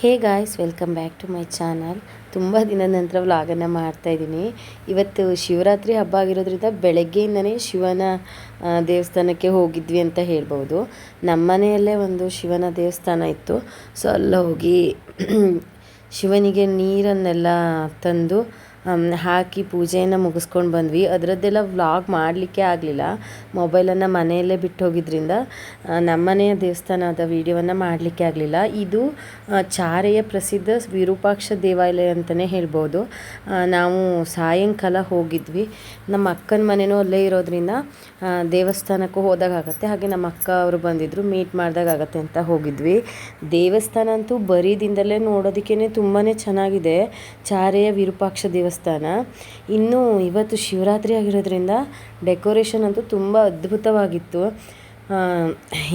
Hey guys, welcome back to my channel. ತುಂಬ ದಿನದ ನಂತರ ವ್ಲಾಗನ್ನು ಮಾಡ್ತಾಯಿದ್ದೀನಿ ಇವತ್ತು ಶಿವರಾತ್ರಿ ಹಬ್ಬ ಆಗಿರೋದ್ರಿಂದ ಬೆಳಗ್ಗೆಯಿಂದನೇ ಶಿವನ ದೇವಸ್ಥಾನಕ್ಕೆ ಹೋಗಿದ್ವಿ ಅಂತ ಹೇಳ್ಬೋದು. ನಮ್ಮ ಮನೆಯಲ್ಲೇ ಒಂದು ಶಿವನ ದೇವಸ್ಥಾನ ಇತ್ತು. ಸೊ ಅಲ್ಲಿ ಹೋಗಿ ಶಿವನಿಗೆ ನೀರನ್ನೆಲ್ಲ ತಂದು ಹಾಕಿ ಪೂಜೆಯನ್ನು ಮುಗಿಸ್ಕೊಂಡು ಬಂದ್ವಿ. ಅದರದ್ದೆಲ್ಲ ವ್ಲಾಗ್ ಮಾಡಲಿಕ್ಕೆ ಆಗಲಿಲ್ಲ. ಮೊಬೈಲನ್ನು ಮನೆಯಲ್ಲೇ ಬಿಟ್ಟು ಹೋಗಿದ್ರಿಂದ ನಮ್ಮನೆಯ ದೇವಸ್ಥಾನದ ವಿಡಿಯೋವನ್ನು ಮಾಡಲಿಕ್ಕೆ ಆಗಲಿಲ್ಲ. ಇದು ಚಾರೆಯ ಪ್ರಸಿದ್ಧ ವಿರೂಪಾಕ್ಷ ದೇವಾಲಯ ಅಂತಲೇ ಹೇಳ್ಬೋದು. ನಾವು ಸಾಯಂಕಾಲ ಹೋಗಿದ್ವಿ. ನಮ್ಮ ಅಕ್ಕನ ಮನೆಯೂ ಅಲ್ಲೇ ಇರೋದ್ರಿಂದ ದೇವಸ್ಥಾನಕ್ಕೂ ಹೋದಾಗತ್ತೆ ಹಾಗೆ ನಮ್ಮ ಅಕ್ಕ ಅವರು ಬಂದಿದ್ದರು ಮೀಟ್ ಮಾಡಿದಾಗತ್ತೆ ಅಂತ ಹೋಗಿದ್ವಿ. ದೇವಸ್ಥಾನ ಅಂತೂ ಬರೀದಿಂದಲೇ ನೋಡೋದಕ್ಕೇ ತುಂಬಾ ಚೆನ್ನಾಗಿದೆ. ಚಾರೆಯ ವಿರೂಪಾಕ್ಷ ದೇವಸ್ಥಾನ ಇನ್ನು ಇವತ್ತು ಶಿವರಾತ್ರಿ ಆಗಿರೋದ್ರಿಂದ ಡೆಕೋರೇಷನ್ ಅಂತೂ ತುಂಬ ಅದ್ಭುತವಾಗಿತ್ತು.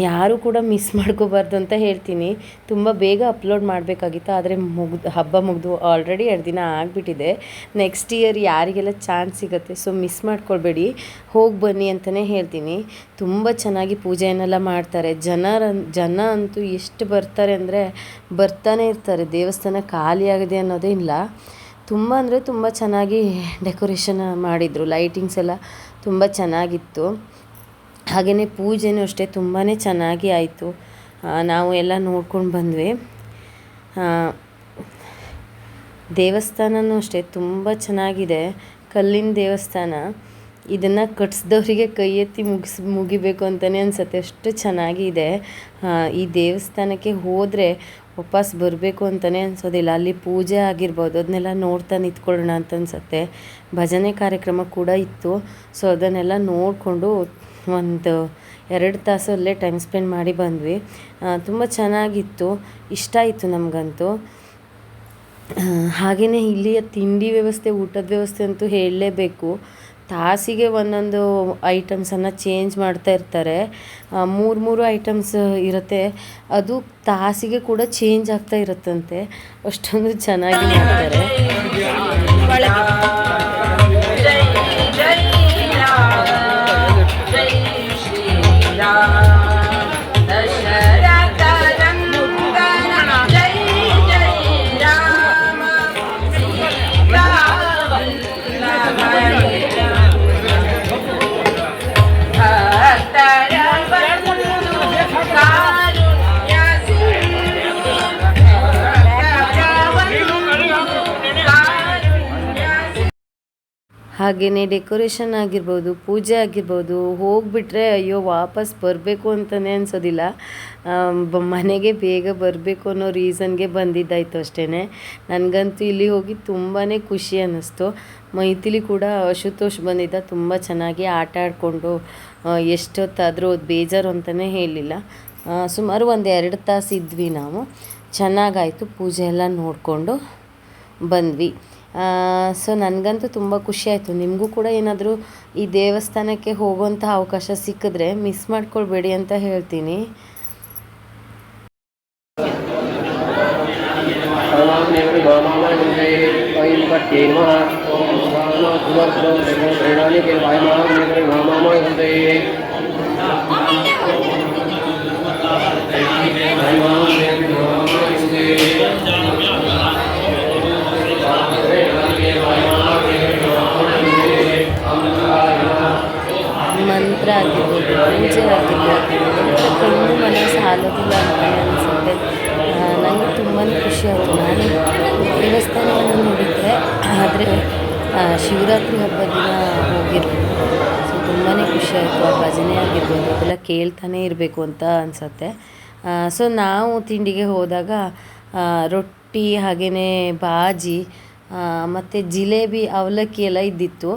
ಯಾರು ಕೂಡ ಮಿಸ್ ಮಾಡ್ಕೋಬಾರ್ದು ಅಂತ ಹೇಳ್ತೀನಿ. ತುಂಬ ಬೇಗ ಅಪ್ಲೋಡ್ ಮಾಡಬೇಕಾಗಿತ್ತು, ಆದರೆ ಮುಗ್ದು, ಹಬ್ಬ ಮುಗಿದು ಆಲ್ರೆಡಿ ಎರಡು ದಿನ ಆಗಿಬಿಟ್ಟಿದೆ. ನೆಕ್ಸ್ಟ್ ಇಯರ್ ಯಾರಿಗೆಲ್ಲ ಚಾನ್ಸ್ ಸಿಗುತ್ತೆ ಸೊ ಮಿಸ್ ಮಾಡ್ಕೊಳ್ಬೇಡಿ. ಹೋಗಿ ಬನ್ನಿ ಅಂತಲೇ ಹೇಳ್ತೀನಿ. ತುಂಬ ಚೆನ್ನಾಗಿ ಪೂಜೆಯನ್ನೆಲ್ಲ ಮಾಡ್ತಾರೆ. ಜನರ, ಜನ ಅಂತೂ ಎಷ್ಟು ಬರ್ತಾರೆ ಅಂದರೆ ಬರ್ತಾನೆ ಇರ್ತಾರೆ. ದೇವಸ್ಥಾನ ಖಾಲಿಯಾಗಿದೆ ಅನ್ನೋದೇ ಇಲ್ಲ. ತುಂಬ ಅಂದರೆ ತುಂಬ ಚೆನ್ನಾಗಿ ಡೆಕೋರೇಷನ್ ಮಾಡಿದರು, ಲೈಟಿಂಗ್ಸ್ ಎಲ್ಲ ತುಂಬ ಚೆನ್ನಾಗಿತ್ತು. ಹಾಗೆಯೇ ಪೂಜೆನೂ ಅಷ್ಟೇ ತುಂಬಾ ಚೆನ್ನಾಗಿ ಆಯಿತು. ನಾವು ಎಲ್ಲ ನೋಡ್ಕೊಂಡು ಬಂದ್ವಿ. ದೇವಸ್ಥಾನವೂ ಅಷ್ಟೇ ತುಂಬ ಚೆನ್ನಾಗಿದೆ. ಕಲ್ಲಿನ ದೇವಸ್ಥಾನ. ಇದನ್ನು ಕಟ್ಸಿದವರಿಗೆ ಕೈ ಎತ್ತಿ ಮುಗಿಸ್, ಮುಗಿಬೇಕು ಅಂತಲೇ ಅನಿಸುತ್ತೆ. ಅಷ್ಟು ಚೆನ್ನಾಗಿದೆ. ಈ ದೇವಸ್ಥಾನಕ್ಕೆ ಹೋದರೆ ವಾಪಸ್ ಬರಬೇಕು ಅಂತಲೇ ಅನಿಸೋದಿಲ್ಲ. ಅಲ್ಲಿ ಪೂಜೆ ಆಗಿರ್ಬೋದು, ಅದನ್ನೆಲ್ಲ ನೋಡ್ತಾ ನಿಂತ್ಕೊಳ್ಳೋಣ ಅಂತ ಅನಿಸುತ್ತೆ. ಭಜನೆ ಕಾರ್ಯಕ್ರಮ ಕೂಡ ಇತ್ತು. ಸೊ, ಅದನ್ನೆಲ್ಲ ನೋಡಿಕೊಂಡು ಒಂದು ಎರಡು ತಾಸು ಅಲ್ಲೇ ಟೈಮ್ ಸ್ಪೆಂಡ್ ಮಾಡಿ ಬಂದ್ವಿ. ತುಂಬ ಚೆನ್ನಾಗಿತ್ತು. ಇಷ್ಟ ಆಯಿತು ನಮಗಂತೂ. ಹಾಗೆಯೇ ಇಲ್ಲಿಯ ತಿಂಡಿ ವ್ಯವಸ್ಥೆ, ಊಟದ ವ್ಯವಸ್ಥೆ ಅಂತೂ ಹೇಳಲೇಬೇಕು. ತಾಸಿಗೆ ಒಂದೊಂದು ಐಟಮ್ಸನ್ನು ಚೇಂಜ್ ಮಾಡ್ತಾ ಇರ್ತಾರೆ. ಮೂರು ಮೂರು ಐಟಮ್ಸ್ ಇರುತ್ತೆ. ಅದು ತಾಸಿಗೆ ಕೂಡ ಚೇಂಜ್ ಆಗ್ತಾ ಇರುತ್ತಂತೆ. ಅಷ್ಟೊಂದು ಚೆನ್ನಾಗಿ ಮಾಡ್ತಾರೆ. ಹಾಗೆಯೇ ಡೆಕೋರೇಷನ್ ಆಗಿರ್ಬೋದು, ಪೂಜೆ ಆಗಿರ್ಬೋದು, ಹೋಗಿಬಿಟ್ರೆ ಅಯ್ಯೋ ವಾಪಸ್ ಬರಬೇಕು ಅಂತಲೇ ಅನಿಸೋದಿಲ್ಲ. ಮನೆಗೆ ಬೇಗ ಬರಬೇಕು ಅನ್ನೋ ರೀಸನ್ಗೆ ಬಂದಿದ್ದಾಯಿತು ಅಷ್ಟೇ ನನಗಂತೂ ಇಲ್ಲಿ ಹೋಗಿ ತುಂಬಾ ಖುಷಿ ಅನ್ನಿಸ್ತು. ಮೈಥಿಲಿ ಕೂಡ ಅಶುತೋಷ್ ಬಂದಿದ್ದ, ತುಂಬ ಚೆನ್ನಾಗಿ ಆಟ ಆಡಿಕೊಂಡು ಎಷ್ಟೊತ್ತಾದರೂ ಅದು ಬೇಜಾರು ಅಂತಲೇ ಹೇಳಲಿಲ್ಲ. ಸುಮಾರು ಒಂದು ಎರಡು ತಾಸು ಇದ್ವಿ ನಾವು. ಚೆನ್ನಾಗಾಯಿತು, ಪೂಜೆ ಎಲ್ಲ ನೋಡಿಕೊಂಡು ಬಂದ್ವಿ. ಸೊ ನನಗಂತೂ ತುಂಬ ಖುಷಿ ಆಯಿತು. ನಿಮಗೂ ಕೂಡ ಏನಾದರೂ ಈ ದೇವಸ್ಥಾನಕ್ಕೆ ಹೋಗುವಂಥ ಅವಕಾಶ ಸಿಕ್ಕಿದ್ರೆ ಮಿಸ್ ಮಾಡ್ಕೊಳ್ಬೇಡಿ ಅಂತ ಹೇಳ್ತೀನಿ. ಮಂತ್ರ ಆಗಿರ್ಬೋದು, ಪೂಜೆ ಆಗಿರ್ಬೋದು ಕಣ್ಣು ಮನಸ್ಸು ಸಾಲೋದಿಲ್ಲ ಅಂತ ಅನಿಸುತ್ತೆ. ನನಗೆ ತುಂಬಾ ಖುಷಿ ಆಯಿತು. ನಾನು ದೇವಸ್ಥಾನವನ್ನು ನೋಡಿದ್ದೆ ಆದರೆ ಶಿವರಾತ್ರಿ ಹಬ್ಬದ ದಿನ ಹೋಗಿರ್ಬೋದು ಸೊ ತುಂಬಾ ಖುಷಿ ಆಯಿತು. ಆ ಭಜನೆ ಆಗಿರ್ಬೋದು, ಅದೆಲ್ಲ ಕೇಳ್ತಾನೆ ಇರಬೇಕು ಅಂತ ಅನಿಸುತ್ತೆ. ಸೊ ನಾವು ತಿಂಡಿಗೆ ಹೋದಾಗ ರೊಟ್ಟಿ ಹಾಗೆಯೇ ಬಾಜಿ ಮತ್ತು ಜಿಲೇಬಿ ಅವಲಕ್ಕಿ ಎಲ್ಲ ಇದ್ದಿತ್ತು.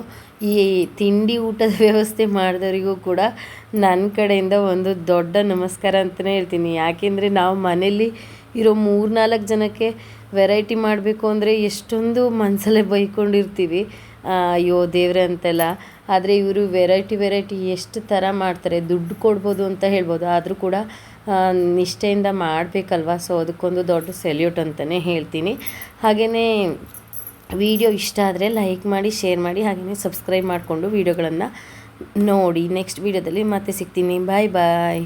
ಈ ತಿಂಡಿ ಊಟದ ವ್ಯವಸ್ಥೆ ಮಾಡಿದವರಿಗೂ ಕೂಡ ನನ್ನ ಕಡೆಯಿಂದ ಒಂದು ದೊಡ್ಡ ನಮಸ್ಕಾರ ಅಂತಲೇ ಹೇಳ್ತೀನಿ. ಯಾಕೆಂದರೆ ನಾವು ಮನೇಲಿ ಇರೋ ಮೂರ್ನಾಲ್ಕು ಜನಕ್ಕೆ ವೆರೈಟಿ ಮಾಡಬೇಕು ಅಂದರೆ ಎಷ್ಟೊಂದು ಮನಸಲ್ಲೇ ಬೈಕೊಂಡಿರ್ತೀವಿ. ಅಯ್ಯೋ ದೇವ್ರೆ ಅಂತೆಲ್ಲ. ಆದರೆ ಇವರು ವೆರೈಟಿ ವೆರೈಟಿ ಎಷ್ಟು ಥರ ಮಾಡ್ತಾರೆ, ದುಡ್ಡು ಕೊಡ್ಬೋದು ಅಂತ ಹೇಳ್ಬೋದು. ಆದರೂ ಕೂಡ ನಿಷ್ಠೆಯಿಂದ ಮಾಡಬೇಕಲ್ವಾ? ಸೊ ಅದಕ್ಕೊಂದು ದೊಡ್ಡ ಸೆಲ್ಯೂಟ್ ಅಂತಲೇ ಹೇಳ್ತೀನಿ. ಹಾಗೆಯೇ ವಿಡಿಯೋ ಇಷ್ಟ ಆದರೆ ಲೈಕ್ ಮಾಡಿ, ಶೇರ್ ಮಾಡಿ, ಹಾಗೆಯೇ ಸಬ್ಸ್ಕ್ರೈಬ್ ಮಾಡಿಕೊಂಡು ವೀಡಿಯೋಗಳನ್ನು ನೋಡಿ. ನೆಕ್ಸ್ಟ್ ವೀಡಿಯೋದಲ್ಲಿ ಮತ್ತೆ ಸಿಗ್ತೀನಿ. ಬಾಯ್ ಬಾಯ್.